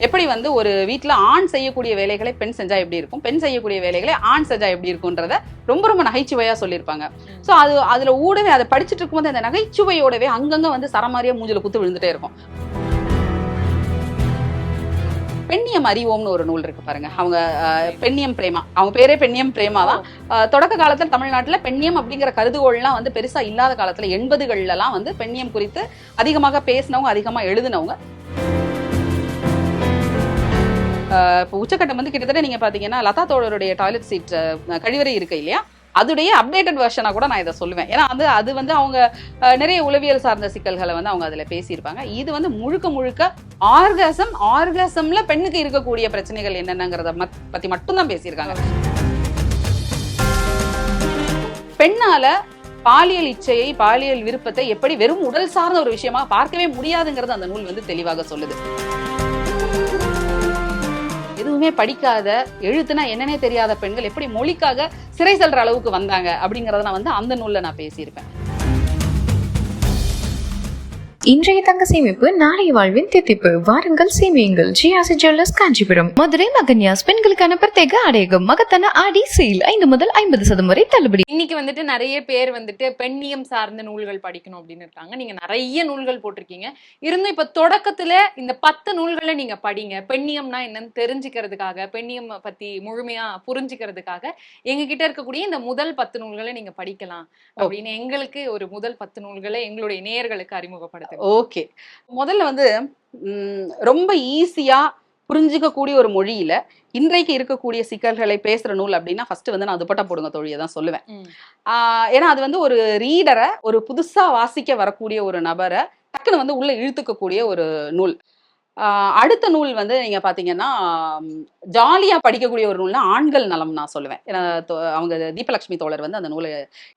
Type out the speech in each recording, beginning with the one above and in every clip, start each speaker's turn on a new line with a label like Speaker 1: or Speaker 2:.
Speaker 1: எப்படி வந்து ஒரு வீட்ல ஆண் செய்யக்கூடிய வேலைகளை பெண் செஞ்சா எப்படி இருக்கும்? பெண் செய்யக்கூடிய வேலைகளை ஆண் செஞ்சா எப்படி இருக்கும்ன்றத ரொம்ப ரொம்ப நகைச்சுவையா சொல்லியிருப்பாங்க. சோ அது அதுல ஊடவே அதை படிச்சுட்டு இருக்கும்போது அந்த நகைச்சுவையோடவே அங்கங்க வந்து சரமாரியா மூஞ்சில குத்து விழுந்துட்டே இருக்கும். பெண்ணியம் அறிவோம்னு ஒரு நூல் இருக்கு பாருங்க. அவங்க அஹ், பெண்ணியம் பிரேமா. அவங்க பேரே பெண்ணியம் பிரேமா தான் தொடக்க காலத்துல தமிழ்நாட்டுல பெண்ணியம் அப்படிங்கிற கருதுகோள்லாம் வந்து பெருசா இல்லாத காலத்துல எண்பதுகள்ல எல்லாம் வந்து பெண்ணியம் குறித்து அதிகமாக பேசினவங்க அதிகமா எழுதினவங்க. இப்போ உச்சக்கட்டம் வந்து கிட்டத்தட்ட நீங்க பாத்தீங்கன்னா லதா தோழருடைய டாய்லெட் சீட் கழிவறை இருக்கு இல்லையா? அதுடைய அப்டேட்டட் வெர்ஷனா கூட நான் இதை சொல்லுவேன். ஏன்னா வந்து அது வந்து அவங்க நிறைய உளவியல் சார்ந்த சிக்கல்களை வந்து அவங்க அதில் பேசியிருப்பாங்க. இது வந்து முழுக்க முழுக்க ஆர்காசம் ஆர்காசம்ல பெண்ணுக்கு இருக்கக்கூடிய பிரச்சனைகள் என்னென்னங்கிறத மத்- பத்தி மட்டும்தான் பேசியிருக்காங்க. பெண்ணால பாலியல் இச்சையை பாலியல் விருப்பத்தை எப்படி வெறும் உடல் சார்ந்த ஒரு விஷயமா பார்க்கவே முடியாதுங்கிறது அந்த நூல் வந்து தெளிவாக சொல்லுது. எதுவுமே படிக்காத எழுத்துனா என்னன்னே தெரியாத பெண்கள் எப்படி மொழிக்காக சிறை செல்ற அளவுக்கு வந்தாங்க அப்படிங்கறத நான் வந்து அந்த நூல்ல நான் பேசியிருப்பேன்.
Speaker 2: இன்றைய தங்க சேமிப்பு நாளைய வாழ்வின் தித்திப்பு. வாருங்கள் சேமியுங்கள். ஜிஆசி ஜுவல்லர்ஸ் காஞ்சிபுரம். மதுரை மகன்யாஸ் பெண்களுக்கான பிரத்யேக ஆடையகம். மகத்தான ஆடி சேல். ஐந்து முதல் ஐம்பது சதம் வரை தள்ளுபடி.
Speaker 3: இன்னைக்கு வந்துட்டு நிறைய பேர் வந்துட்டு பெண்ணியம் சார்ந்த நூல்கள் படிக்கணும் அப்படின்னு இருக்காங்க. நீங்க நிறைய நூல்கள் போட்டிருக்கீங்க. இருந்தும் இப்ப தொடக்கத்துல இந்த பத்து நூல்களை நீங்க படிங்க. பெண்ணியம்னா என்னன்னு தெரிஞ்சுக்கிறதுக்காக பெண்ணியம் பத்தி முழுமையா புரிஞ்சுக்கிறதுக்காக எங்க கிட்ட இருக்கக்கூடிய இந்த முதல் பத்து நூல்களை நீங்க படிக்கலாம். அப்படின்னு எங்களுக்கு ஒரு முதல் பத்து நூல்களை எங்களுடைய நேயர்களுக்கு அறிமுகப்படுத்துங்க.
Speaker 1: ஓகே. முதல்ல வந்து ரொம்ப ஈஸியா புரிஞ்சுக்கக்கூடிய ஒரு மொழியில இன்றைக்கு இருக்கக்கூடிய சிக்கல்களை பேசுற நூல் அப்படின்னா ஃபர்ஸ்ட் வந்து நான் துப்பட்டா போடுங்க தோழியை தான் சொல்லுவேன். ஏன்னா அது வந்து ஒரு ரீடரை ஒரு புதுசா வாசிக்க வரக்கூடிய ஒரு நபரை டக்குன்னு வந்து உள்ள இழுத்துக்கக்கூடிய ஒரு நூல். அடுத்த நூல் வந்து நீங்க பாத்தீங்கன்னா ஜாலியா படிக்கக்கூடிய ஒரு நூல்னா ஆண்கள் நலம் நான் சொல்லுவேன். ஏன்னா அவங்க தீபலட்சுமி தோழர் வந்து அந்த நூலை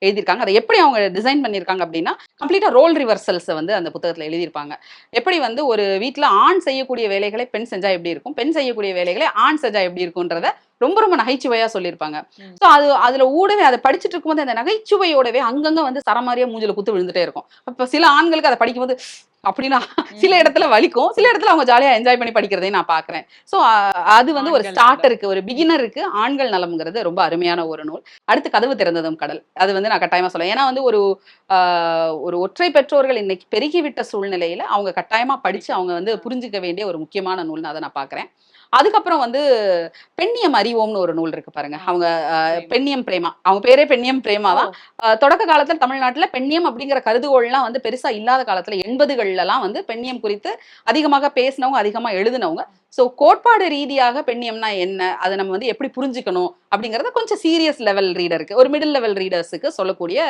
Speaker 1: எழுதியிருக்காங்க. அதை எப்படி அவங்க டிசைன் பண்ணியிருக்காங்க அப்படின்னா கம்ப்ளீட்டா ரோல் ரிவர்சல்ஸ் வந்து அந்த புத்தகத்துல எழுதியிருப்பாங்க. எப்படி வந்து ஒரு வீட்ல ஆண் செய்யக்கூடிய வேலைகளை பெண் செஞ்சா எப்படி இருக்கும்? பெண் செய்யக்கூடிய வேலைகளை ஆண் செஞ்சா எப்படி இருக்கும்ன்றத ரொம்ப ரொம்ப நகைச்சுவையா சொல்லியிருப்பாங்க. சோ அது அதுல ஊடவே அதை படிச்சுட்டு இருக்கும்போது அந்த நகைச்சுவையோடவே அங்கங்க வந்து சரமாரியா மூஞ்சில குத்து விழுந்துட்டே இருக்கும். அப்ப சில ஆண்களுக்கு அதை படிக்கும்போது அப்படின்னா சில இடத்துல வலிக்கும். சில இடத்துல அவங்க ஜாலியா என்ஜாய் பண்ணி படிக்கிறதையும் நான் பாக்குறேன் சோ அது வந்து ஒரு ஸ்டார்டருக்கு ஒரு பிகினருக்கு ஆண்கள் நலம்ங்கிறது ரொம்ப அருமையான ஒரு நூல். அடுத்து கதவு திறந்ததும் கடல். அது வந்து நான் கட்டாயமா சொல்லுவேன் ஏன்னா வந்து ஒரு ஒரு ஒற்றை பெற்றோர்கள் இன்னைக்கு பெருகிவிட்ட சூழ்நிலையில அவங்க கட்டாயமா படிச்சு அவங்க வந்து புரிஞ்சுக்க வேண்டிய ஒரு முக்கியமான நூல்னு அதை நான் பாக்குறேன் அதுக்கப்புறம் வந்து பெண்ணியம் அறிவோம்னு ஒரு நூல் இருக்கு பாருங்க. அவங்க பெண்ணியம். பிரேமா. அவங்க பேரே பெண்ணியம் பிரேமா தான். தொடக்க காலத்துல தமிழ்நாட்டுல பெண்ணியம் அப்படிங்கிற கருதுகோள்லாம் வந்து பெருசா இல்லாத காலத்துல எண்பதுகள்ல எல்லாம் வந்து பெண்ணியம் குறித்து அதிகமாக பேசினவங்க அதிகமா எழுதினவங்க. சோ கோட்பாடு ரீதியாக பெண்ணியம்னா என்ன? அதை நம்ம வந்து எப்படி புரிஞ்சுக்கணும்? அப்படிங்கறத கொஞ்சம் சீரியஸ் லெவல் ரீடருக்கு ஒரு மிடில் லெவல் ரீடர்ஸுக்கு சொல்லக்கூடிய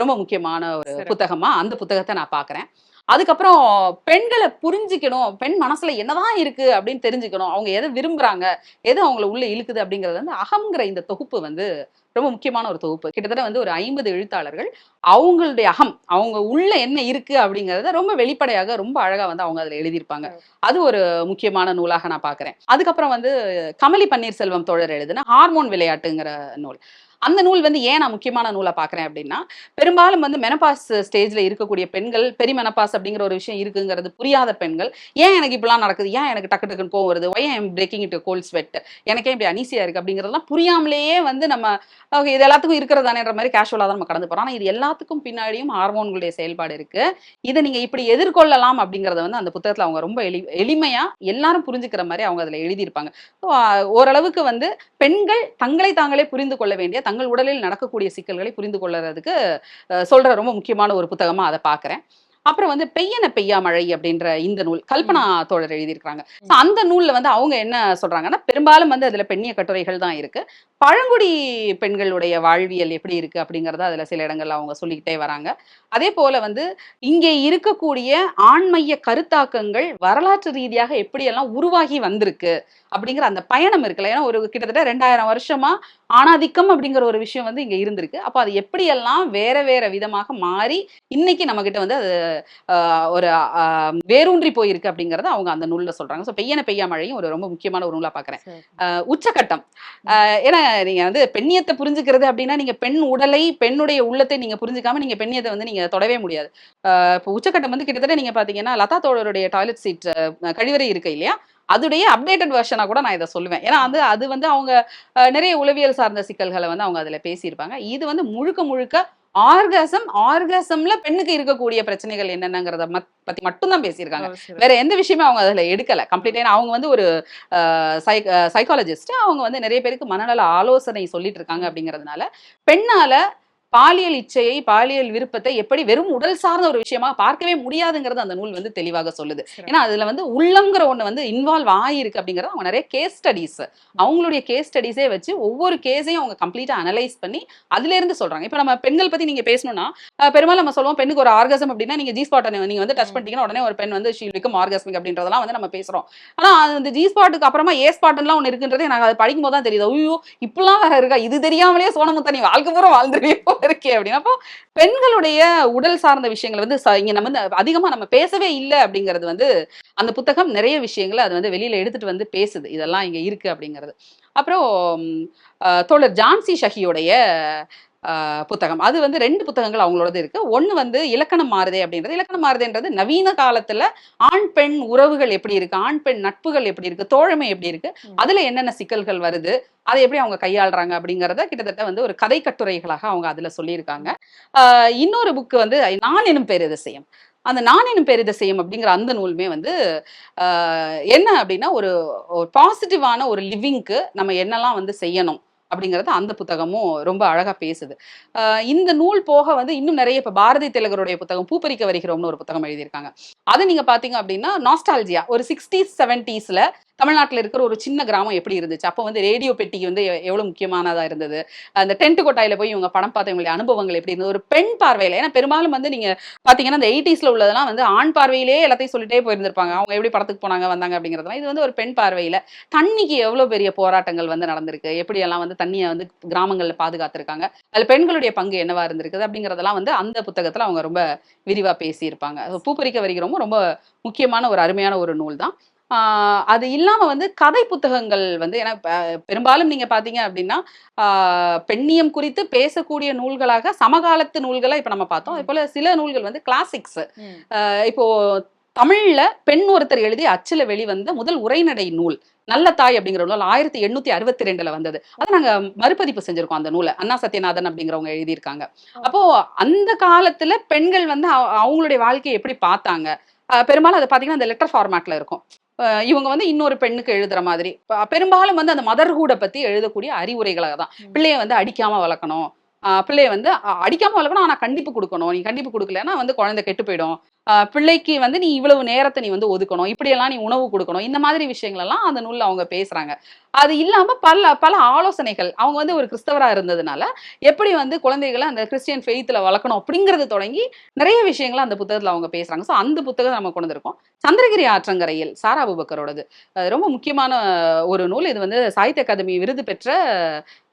Speaker 1: ரொம்ப முக்கியமான ஒரு. புத்தகமா அந்த புத்தகத்தை நான் பாக்குறேன். அதுக்கப்புறம் பெண்களை புரிஞ்சுக்கணும் பெண் மனசுல என்னதான் இருக்கு அப்படின்னு தெரிஞ்சுக்கணும். அவங்க எதை விரும்புறாங்க எது அவங்கள உள்ள இழுக்குது அப்படிங்கறது வந்து அகம்ங்கிற இந்த தொகுப்பு வந்து ரொம்ப முக்கியமான ஒரு தொகுப்பு. கிட்டத்தட்ட வந்து ஒரு ஐம்பது எழுத்தாளர்கள் அவங்களுடைய அகம் அவங்க உள்ள என்ன இருக்கு அப்படிங்கறத ரொம்ப வெளிப்படையாக ரொம்ப அழகா வந்து அவங்க அதுல எழுதியிருப்பாங்க. அது ஒரு முக்கியமான நூலாக நான் பாக்குறேன். அதுக்கப்புறம் வந்து கமலி பன்னீர்செல்வம் தோழர் எழுதுன ஹார்மோன் விளையாட்டுங்கிற நூல். அந்த நூல் வந்து ஏன் நான் முக்கியமான நூலை பார்க்குறேன் அப்படின்னா பெரும்பாலும் வந்து மெனபாஸ் ஸ்டேஜ்ல இருக்கக்கூடிய பெண்கள் பெரிமெனபாஸ் அப்படிங்கிற ஒரு விஷயம் இருக்குங்கிறது புரியாத பெண்கள் ஏன் எனக்கு இப்படிலாம் நடக்குது? ஏன் எனக்கு டக்கு டக்குன்னு கோவம் வருது? Why I'm breaking it cold sweat எனக்கே இப்படி அனீசியாக இருக்கு அப்படிங்கறதெல்லாம் புரியாமலேயே வந்து நம்ம ஓகே இது எல்லாத்துக்கும் இருக்கிறதானேன்ற மாதிரி கேஷுவலாக தான் நம்ம கடந்து போகிறோம் ஆனால் இது எல்லாத்துக்கும் பின்னாடியும் ஹார்மோன்களுடைய செயல்பாடு இருக்கு. இதை நீங்க இப்படி எதிர்கொள்ளலாம் அப்படிங்கறத வந்து அந்த புத்தகத்துல அவங்க ரொம்ப எளி எளிமையா எல்லாரும் புரிஞ்சுக்கிற மாதிரி அவங்க அதுல எழுதியிருப்பாங்க. ஸோ ஓரளவுக்கு வந்து பெண்கள் தங்களை தாங்களே புரிந்து கொள்ள வேண்டிய தங்கள் உடலில் நடக்கக்கூடிய சிக்கல்களை புரிந்து கொள்றதுக்கு சொல்கிற சொல்ற ரொம்ப முக்கியமான ஒரு புத்தகமா அதை பாக்குறேன். அப்புறம் வந்து பெய்யன பெய்யா மழை அப்படின்ற இந்த நூல் கல்பனா தோழர் எழுதியிருக்காங்க So, அந்த நூல்ல வந்து அவங்க என்ன சொல்றாங்கன்னா பெரும்பாலும் வந்து அதுல பெண்ணிய கட்டுரைகள் தான் இருக்கு. பழங்குடி பெண்களுடைய வாழ்வியல் எப்படி இருக்கு அப்படிங்கறத அதுல சில இடங்கள்ல அவங்க சொல்லிக்கிட்டே வராங்க. அதே போல வந்து இங்கே இருக்கக்கூடிய ஆண்மைய கருத்தாக்கங்கள் வரலாற்று ரீதியாக எப்படியெல்லாம் உருவாகி வந்திருக்கு அப்படிங்கிற அந்த பயணம் இருக்குல்ல. ஏன்னா ஒரு கிட்டத்தட்ட ரெண்டாயிரம் வருஷமா ஆணாதிக்கம் அப்படிங்கிற ஒரு விஷயம் வந்து இங்க இருந்திருக்கு. அப்போ அது எப்படியெல்லாம் வேற வேற விதமாக மாறி இன்னைக்கு நம்ம கிட்ட வந்து அது ஒரு வேரூன்றி போயிருக்கு அப்படிங்கறத அவங்க அந்த நூல்ல சொல்றாங்க. ஸோ பெய்யன பெய்யா மழையும் ஒரு ரொம்ப முக்கியமான ஒரு நூலா பாக்குறேன். உச்சக்கட்டம். ஏன்னா நீங்க வந்து பெண்ணியத்தை புரிஞ்சுக்கிறது அப்படின்னா நீங்க பெண் உடலை பெண்ணுடைய உள்ளத்தை நீங்க புரிஞ்சுக்காம நீங்க பெண்ணியத்தை வந்து நீங்க தொடவே முடியாது. இப்போ உச்சக்கட்டம் வந்து கிட்டத்தட்ட நீங்க பாத்தீங்கன்னா லதா தோழருடைய டாய்லெட் சீட் கழிவறை இருக்கு இல்லையா? அதுடைய அப்டேட்டட் வெர்ஷனா கூட நான் இதை சொல்லுவேன். ஏன்னா வந்து அது வந்து அவங்க நிறைய உளவியல் சார்ந்த சிக்கல்களை வந்து அவங்க அதுல பேசியிருப்பாங்க. இது வந்து முழுக்க முழுக்க ஆர்காசம் ஆர்காசம்ல பெண்ணுக்கு இருக்கக்கூடிய பிரச்சனைகள் என்னென்னங்கிறத பத்தி மட்டும்தான் பேசியிருக்காங்க. வேற எந்த விஷயமே அவங்க அதுல எடுக்கல. கம்ப்ளீட்டா அவங்க வந்து ஒரு சைக்காலஜிஸ்ட் அவங்க வந்து நிறைய பேருக்கு மனநல ஆலோசனை சொல்லிட்டு இருக்காங்க அப்படிங்கறதுனால பெண்ணால பாலியல் இச்சையை பாலியல் விருப்பத்தை எப்படி வெறும் உடல் சார்ந்த ஒரு விஷயமா பார்க்கவே முடியாதுங்கிறது அந்த நூல் வந்து தெளிவாக சொல்லுது. ஏன்னா அதுல வந்து உள்ளங்கிற ஒண்ணு வந்து இன்வால்வ் ஆயிருக்கு அப்படிங்கறது அவங்க நிறைய கேஸ் ஸ்டடிஸ் அவங்களுடைய கேஸ் ஸ்டடிஸே வச்சு ஒவ்வொரு கேஸையும் அவங்க கம்ப்ளீட்டா அனலைஸ் பண்ணி அதுல இருந்து சொல்றாங்க. இப்ப நம்ம பெண்கள் பத்தி நீங்க பேசணும்னா பெரும்பாலும் நம்ம சொல்லுவோம் பெண்ணுக்கு ஒரு ஆர்கசம் அப்படின்னா நீங்க ஜி ஸ்பாட் நீங்க வந்து டச் பண்ணிட்டீங்கன்னா உடனே ஒரு பெண் வந்து ஷீலுக்கும் ஆர்கஸ்மிக் அப்படின்றதெல்லாம் வந்து நம்ம பேசுறோம். ஆனா அந்த ஜி ஸ்பாட்டுக்கு அப்புறமா ஏ ஸ்பாட்லாம் ஒன்று இருக்குன்றது எனக்கு அது படிக்கும் போது தான் தெரியுது. ஐயோ இப்படிலாம் வேற இருக்கா? இது தெரியாமலே சோனமுத்தா நீ வாழ்க்கை பூரா வாழ்ந்துருவே போல இருக்கே அப்படின்னு அப்போ பெண்களுடைய உடல் சார்ந்த விஷயங்கள் வந்து இங்க நம்ம வந்து அதிகமா நம்ம பேசவே இல்லை அப்படிங்கிறது வந்து அந்த புத்தகம் நிறைய விஷயங்களை அது வந்து வெளியில எடுத்துட்டு வந்து பேசுது. இதெல்லாம் இங்க இருக்கு அப்படிங்கிறது. அப்புறம் அஹ், தோழர் ஜான்சி ஷஹியோடைய புத்தகம். அது வந்து ரெண்டு புத்தகங்கள் அவங்களோடது இருக்கு. ஒன்னு வந்து இலக்கணம் மாறுதே அப்படின்றது. இலக்கணம் மாறுதேன்றது நவீன காலத்துல ஆண் பெண் உறவுகள் எப்படி இருக்கு? ஆண் பெண் நட்புகள் எப்படி இருக்கு? தோழமை எப்படி இருக்கு. அதுல என்னென்ன சிக்கல்கள் வருது? அதை எப்படி அவங்க கையாளுறாங்க அப்படிங்கறத கிட்டத்தட்ட வந்து ஒரு கதை கட்டுரைகளாக அவங்க அதுல சொல்லியிருக்காங்க. இன்னொரு புக்கு வந்து நான் எனும் பேரிதிசயம். அந்த நான் எனும் பேரிதிசயம் அப்படிங்கிற அந்த நூலுமே வந்து என்ன அப்படின்னா ஒரு ஒரு பாசிட்டிவான ஒரு லிவிங்க்கு நம்ம என்னெல்லாம் வந்து செய்யணும்? அப்படிங்கறது அந்த புத்தகமும் ரொம்ப அழகா பேசுது. இந்த நூல் போக வந்து இன்னும் நிறைய இப்ப பாரதி திலகருடைய புத்தகம் பூப்பறிக்க வருகிறோம்னு ஒரு புத்தகம் எழுதியிருக்காங்க. அது நீங்க பாத்தீங்க அப்படின்னா நாஸ்டாலஜியா ஒரு சிக்ஸ்டீஸ் செவன்டீஸ்ல தமிழ்நாட்டுல இருக்கிற ஒரு சின்ன கிராமம் எப்படி இருந்துச்சு? அப்போ வந்து ரேடியோ பெட்டிக்கு வந்து எவ்வளோ எவ்வளவு முக்கியமானதா இருந்தது? அந்த டென்ட் கொட்டாயில் போய் இவங்க படம் பார்த்தவங்களுடைய அனுபவங்கள் எப்படி இருந்தது? ஒரு பெண் பார்வையில ஏன்னா பெரும்பாலும் வந்து நீங்க பாத்தீங்கன்னா இந்த எயிட்டிஸில் உள்ளதெல்லாம் வந்து ஆண் பார்வையிலே எல்லாத்தையும் சொல்லிட்டே போயிருந்திருப்பாங்க. அவங்க எப்படி படத்துக்கு போனாங்க வந்தாங்க அப்படிங்கிறதுலாம் இது வந்து ஒரு பெண் பார்வையில. தண்ணிக்கு எவ்வளவு பெரிய போராட்டங்கள் வந்து நடந்திருக்கு? எப்படி எல்லாம் வந்து தண்ணியை வந்து கிராமங்கள்ல பாதுகாத்திருக்காங்க? அதுல பெண்களுடைய பங்கு என்னவா இருந்திருக்குது? அப்படிங்கறதெல்லாம் வந்து அந்த புத்தகத்துல அவங்க ரொம்ப விரிவா பேசியிருப்பாங்க. So, பூப்பறிக்க வருகிறோமும் ரொம்ப முக்கியமான ஒரு அருமையான ஒரு நூல் தான். அது இல்லாம வந்து கதை புத்தகங்கள் வந்து ஏன்னா பெரும்பாலும் நீங்க பாத்தீங்க அப்படின்னா ஆஹ் பெண்ணியம் குறித்து பேசக்கூடிய நூல்களாக சமகாலத்து நூல்களை இப்ப நம்ம பார்த்தோம். அதே போல சில நூல்கள் வந்து கிளாசிக்ஸ். இப்போ தமிழ்ல பெண் ஒருத்தர் எழுதி அச்சுல வெளிவந்த முதல் உரைநடை நூல் நல்ல தாய் அப்படிங்கிற நூல் ஆயிரத்தி எண்ணூத்தி அறுபத்தி ரெண்டுல வந்தது. அதை நாங்க மறுபதிப்பு செஞ்சிருக்கோம் அந்த நூலை. அண்ணா சத்யநாதன் அப்படிங்கிறவங்க எழுதியிருக்காங்க. அப்போ அந்த காலத்துல பெண்கள் வந்து அவ- அவங்களுடைய வாழ்க்கையை எப்படி பார்த்தாங்க? பெரும்பாலும் அதை பாத்தீங்கன்னா அந்த லெட்டர் ஃபார்மேட்ல இருக்கும். இவங்க வந்து இன்னொரு பெண்ணுக்கு எழுதுற மாதிரி. பெரும்பாலும் வந்து அந்த மதர்ஹூடை பத்தி எழுதக்கூடிய அறிவுரைகளாக தான். பிள்ளைய வந்து அடிக்காம வளர்க்கணும். ஆஹ் பிள்ளைய வந்து அடிக்காம வளர்க்கணும் ஆனா கண்டிப்பு கொடுக்கணும். நீ கண்டிப்பு கொடுக்கலன்னா வந்து குழந்தை கெட்டு போயிடும். பிள்ளைக்கு வந்து நீ இவ்வளவு நேரத்தை நீ வந்து ஒதுக்கணும் இப்படியெல்லாம் நீ உணவு கொடுக்கணும் இந்த மாதிரி விஷயங்கள் எல்லாம் அந்த நூலில் அவங்க பேசுறாங்க. அது இல்லாம பல பல ஆலோசனைகள் அவங்க வந்து ஒரு கிறிஸ்தவரா இருந்ததுனால எப்படி வந்து குழந்தைகளை அந்த கிறிஸ்டியன் ஃபெய்த்ல வளர்க்கணும் அப்படிங்கிறது தொடங்கி நிறைய விஷயங்களை அந்த புத்தகத்தில் அவங்க பேசுறாங்க. ஸோ அந்த புத்தகம் நம்ம கொண்டு வந்திருக்கோம். சந்திரகிரி ஆற்றங்கரையில் சாரா அபுபக்கரோடது. ரொம்ப முக்கியமான ஒரு நூல். இது வந்து சாகித்ய அகாதமி விருது பெற்ற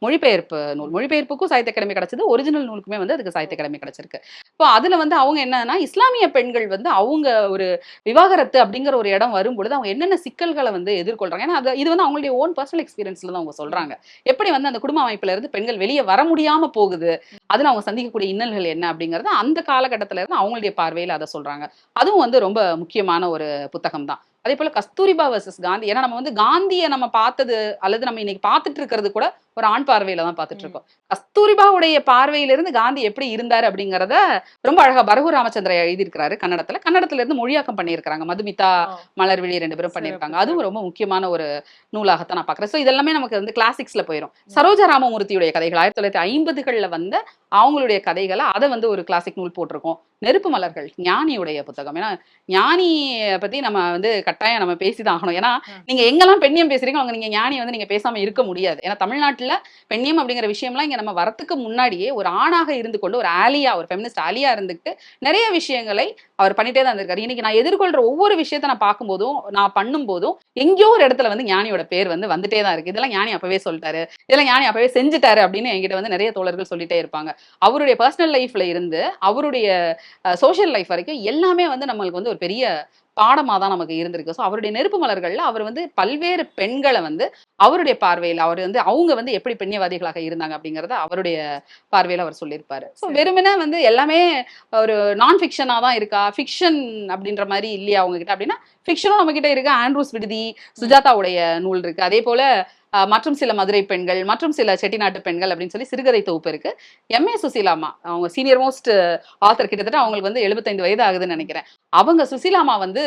Speaker 1: மொழிபெயர்ப்பு நூல். மொழிபெயர்ப்புக்கும் சாகித்ய அகாடமி கிடைச்சது. ஒரிஜினல் நூலுக்குமே வந்து அதுக்கு சாகித்ய அகாடமி கிடைச்சிருக்கு. இப்போ அதுல வந்து அவங்க என்னன்னா இஸ்லாமிய பெண்கள் வந்து அவங்க ஒரு விவாகரத்து அப்படிங்கிற ஒரு இடம் வரும்பொழுது அவங்க என்னென்ன சிக்கல்களை வந்து எதிர்கொள்றாங்க? ஏன்னா அது இது வந்து அவங்களுடைய ஓன் பர்சனல் எக்ஸ்பீரியன்ஸ்ல தான் அவங்க சொல்றாங்க. எப்படி வந்து அந்த குடும்ப அமைப்புல இருந்து பெண்கள் வெளியே வர முடியாம போகுது? அதுல அவங்க சந்திக்கக்கூடிய இன்னல்கள் என்ன அப்படிங்கறது அந்த காலகட்டத்துல இருந்து அவங்களுடைய பார்வையில் அதை சொல்றாங்க. அதுவும் வந்து ரொம்ப முக்கியமான ஒரு புத்தகம் தான் அதே போல கஸ்தூரிபா வர்சஸ் காந்தி. ஏன்னா நம்ம வந்து காந்தியை நம்ம பார்த்தது அல்லது நம்ம இன்னைக்கு பார்த்துட்டு இருக்கிறது கூட ஒரு ஆண் பார்வையில தான் பார்த்துட்டு இருக்கோம். கஸ்தூரிபாவுடைய பார்வையிலிருந்து காந்தி எப்படி இருந்தாரு அப்படிங்கறத ரொம்ப அழகா பரகு ராமச்சந்திர எழுதியிருக்கிறாரு கன்னடத்துல. கன்னடத்துல இருந்து மொழியாக்கம் பண்ணியிருக்காங்க மதுமிதா. மலர்விழி ரெண்டு பேரும் பண்ணியிருக்காங்க. அதுவும் ரொம்ப முக்கியமான ஒரு நூலாகத்தான் நான் பாக்குறேன் ஸோ இதெல்லாமே நமக்கு வந்து கிளாசிக்ஸ்ல போயிடும் சரோஜா ராமமூர்த்தியுடைய கதைகள். ஆயிரத்தி தொள்ளாயிரத்தி ஐம்பதுகள்ல வந்த அவங்களுடைய கதைகளை அதை வந்து ஒரு கிளாசிக் நூல் போட்டிருக்கோம். நெருப்பு மலர்கள் ஞானியுடைய புத்தகம். ஏன்னா ஞானியை பத்தி நம்ம வந்து கட்டாயம் நம்ம பேசிதான் ஆகணும். ஏன்னா. நீங்க எங்கெல்லாம் பெண்ணியம் பேசுறீங்க அவங்க நீங்க ஞானி வந்து நீங்க பேசாம இருக்க முடியாது. ஏன்னா தமிழ்நாட்டுல பெண்ணியம் அப்படிங்கிற விஷயம்லாம் இங்க நம்ம வரத்துக்கு முன்னாடியே ஒரு ஆணாக இருந்து கொண்டு ஒரு ஆலியா ஒரு ஃபெமினிஸ்ட் ஆலியா இருந்துட்டு நிறைய விஷயங்களை அவர் பண்ணிட்டே தான் இருந்திருக்காரு. இன்னைக்கு நான் எதிர்கொள்ற ஒவ்வொரு விஷயத்த நான் பார்க்கும்போதும் நான் பண்ணும்போதும் எங்கேயோ ஒரு இடத்துல வந்து ஞானியோட பேர் வந்து வந்துட்டே தான் இருக்கு. இதெல்லாம் ஞானி அப்பவே சொல்லிட்டாரு. இதெல்லாம் ஞானி அப்பவே செஞ்சுட்டாரு அப்படின்னு என்கிட்ட வந்து நிறைய தோழர்கள் சொல்லிட்டே இருப்பாங்க. அவருடைய பர்சனல் லைஃப்ல இருந்து அவருடைய சோஷியல் லைஃப் வரைக்கும் எல்லாமே வந்து நம்மளுக்கு வந்து ஒரு பெரிய பாடமாக தான் நமக்கு இருந்திருக்கு. ஸோ அவருடைய நெருப்பு மலர்களில் அவர் வந்து பல்வேறு பெண்களை வந்து அவருடைய பார்வையில் அவர் வந்து அவங்க வந்து எப்படி பெண்ணியவாதிகளாக இருந்தாங்க அப்படிங்கறத அவருடைய பார்வையில அவர் சொல்லியிருப்பாரு. ஸோ. வெறுமனே வந்து எல்லாமே ஒரு நான் ஃபிக்ஷனா தான் இருக்கா? ஃபிக்ஷன் அப்படின்ற மாதிரி இல்லையா அவங்க கிட்ட? அப்படின்னா ஃபிக்ஷனும் நம்ம கிட்ட இருக்கு. ஆண்ட்ரூஸ் விடுதி சுஜாதாவுடைய நூல் இருக்கு. அதே போல மற்றும் சில மதுரை பெண்கள் மற்றும் சில செட்டிநாட்டு பெண்கள் அப்படின்னு சொல்லி சிறுகதை தொகுப்பு இருக்கு. எம்ஏ சுசீலாமா அவங்க சீனியர் மோஸ்ட் ஆத்தர் கிட்டத்தட்ட அவங்களுக்கு வந்து எழுபத்தைந்து வயது ஆகுதுன்னு நினைக்கிறேன். அவங்க சுசீலாமா வந்து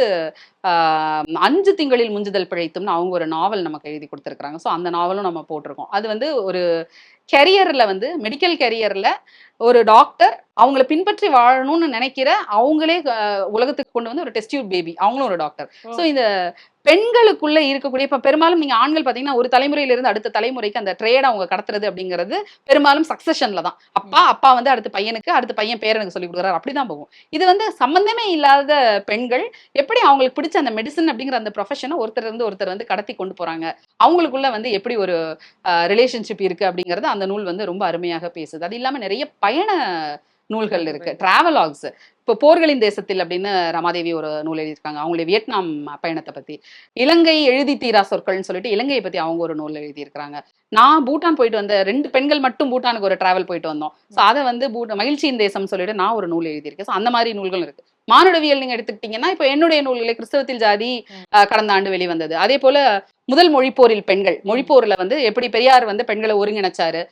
Speaker 1: ஆஹ், அஞ்சு திங்களில் முஞ்சுதல் பிழைத்தும்னு அவங்க ஒரு நாவல் நமக்கு எழுதி கொடுத்துருக்காங்க. ஸோ அந்த நாவலும் நம்ம போட்டிருக்கோம். அது வந்து ஒரு கெரியர்ல வந்து மெடிக்கல் கெரியர்ல ஒரு டாக்டர் அவங்கள பின்பற்றி வாழணும்னு நினைக்கிற அவங்களே உலகத்துக்கு கொண்டு வந்து ஒரு டெஸ்டியூட் பேபி அவங்களும் ஒரு டாக்டர் ஸோ இந்த பெண்களுக்குள்ள இருக்கக்கூடிய இப்ப பெரும்பாலும் நீங்க ஆண்கள் பாத்தீங்கன்னா ஒரு தலைமுறையில இருந்து அடுத்த தலைமுறைக்கு அந்த ட்ரேட் அவங்க கடத்துறது அப்படிங்கிறது பெரும்பாலும் சக்சஷன்ல தான். அப்பா அப்பா வந்து அடுத்த பையனுக்கு அடுத்த பையன் பேரனுக்கு சொல்லி கொடுக்குறாரு. அப்படிதான் போகும். இது வந்து சம்பந்தமே இல்லாத பெண்கள் எப்படி அவங்களுக்கு பிடிச்ச அந்த மெடிசன் அப்படிங்கிற அந்த ப்ரொஃபஷனை ஒருத்தர் இருந்து ஒருத்தர் வந்து கடத்தி கொண்டு போறாங்க? அவங்களுக்குள்ள வந்து எப்படி ஒரு ரிலேஷன்ஷிப் இருக்கு அப்படிங்கறது அந்த நூல் வந்து ரொம்ப அருமையாக பேசுது. அது இல்லாம நிறைய பயண நூல்கள் இருக்கு. டிராவலாக்ஸ் இப்போ போர்களின் தேசத்தில் அப்படின்னு ரமாதேவி ஒரு நூல் எழுதியிருக்காங்க. அவங்களுடைய வியட்நாம் பயணத்தை பத்தி. இலங்கை எழுதி தீரா சொற்கள்னு சொல்லிட்டு இலங்கையை பத்தி அவங்க ஒரு நூல் எழுதியிருக்காங்க நான் பூட்டான் போயிட்டு வந்த ரெண்டு பெண்கள் மட்டும் பூட்டானுக்கு ஒரு டிராவல் போயிட்டு வந்தோம். ஸோ அதை வந்து மகிழ்ச்சியின் தேசம் சொல்லிட்டு நான் ஒரு நூல் எழுதியிருக்கேன். ஸோ அந்த மாதிரி நூல்கள் இருக்கு. மானுடவியல் நீங்க எடுத்துக்கிட்டீங்கன்னா இப்போ என்னுடைய நூல்களை கிறிஸ்தவத்தில் ஜாதி கடந்த ஆண்டு வெளிவந்தது. அதே போல முதல் மொழிப்போரில் பெண்கள். மொழிப்போர்ல வந்து எப்படி பெரியார் வந்து பெண்களை ஒருங்கிணைச்சாரு?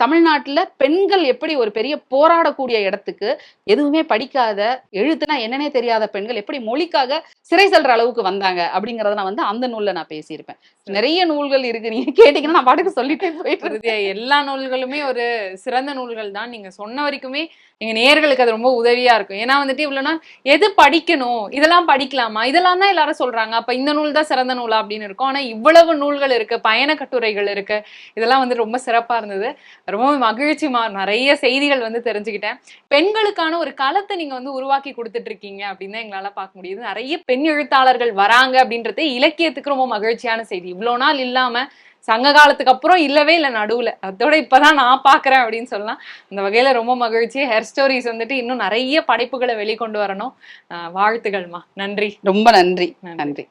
Speaker 1: தமிழ்நாட்டுல பெண்கள் எப்படி ஒரு பெரிய போராடக்கூடிய இடத்துக்கு எதுவுமே படிக்காத எழுத்துனா என்னன்னே தெரியாத பெண்கள் எப்படி மொழிக்காக சிறை செல்ற அளவுக்கு வந்தாங்க அப்படிங்கறத நான் வந்து அந்த நூல்ல நான் பேசியிருப்பேன். நிறைய நூல்கள் இருக்கு. நீங்க கேட்டீங்கன்னா நான் பாட்டுக்கு சொல்லிட்டே போயிட்டு
Speaker 3: எல்லா நூல்களுமே ஒரு சிறந்த நூல்கள் தான். நீங்க சொன்ன வரைக்குமே எங்க நேயர்களுக்கு அது ரொம்ப உதவியா இருக்கும். ஏன்னா வந்துட்டு இவ்வளவு நாள் எது படிக்கணும்? இதெல்லாம் படிக்கலாமா? இதெல்லாம் தான் எல்லாரும் சொல்றாங்க. அப்ப இந்த நூல் தான் சிறந்த நூலா அப்படின்னு இருக்கும். ஆனா இவ்வளவு நூல்கள் இருக்கு பயண கட்டுரைகள் இருக்கு. இதெல்லாம் வந்து ரொம்ப சிறப்பா இருந்தது. ரொம்ப மகிழ்ச்சிமா நிறைய செய்திகள் வந்து தெரிஞ்சுக்கிட்டேன். பெண்களுக்கான ஒரு களத்தை நீங்க வந்து உருவாக்கி கொடுத்துட்டு இருக்கீங்க அப்படின்னு தான் எங்களால பார்க்க முடியுது. நிறைய பெண் எழுத்தாளர்கள் வராங்க அப்படின்றது இலக்கியத்துக்கு ரொம்ப மகிழ்ச்சியான செய்தி. இவ்வளவு நாள் இல்லாம சங்க காலத்துக்கு அப்புறம் இல்லவே இல்லை நடுவுல. அதோட இப்பதான் நான் பாக்குறேன் அப்படின்னு சொல்லலாம். அந்த வகையில ரொம்ப மகிழ்ச்சி. ஹேர் ஸ்டோரிஸ் வந்துட்டு இன்னும் நிறைய படைப்புகளை வெளிக்கொண்டு வரணும். ஆஹ் வாழ்த்துக்கள்மா. நன்றி.
Speaker 1: ரொம்ப நன்றி.
Speaker 3: நன்றி.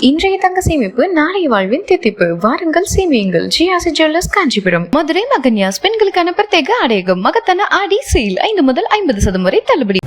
Speaker 2: இன்றைய தங்க சேமிப்பு நாளைய வாழ்வின் தித்திப்பு. வாருங்கள் சேமியுங்கள். ஜியாசி ஜுவல்லர்ஸ் காஞ்சிபுரம். மதுரை மகன்யாஸ் பெண்களுக்கான பிரத்யேக அடையகம் மகத்தான ஆடி சேல் ஐந்து முதல் ஐம்பது சதம் வரை தள்ளுபடி.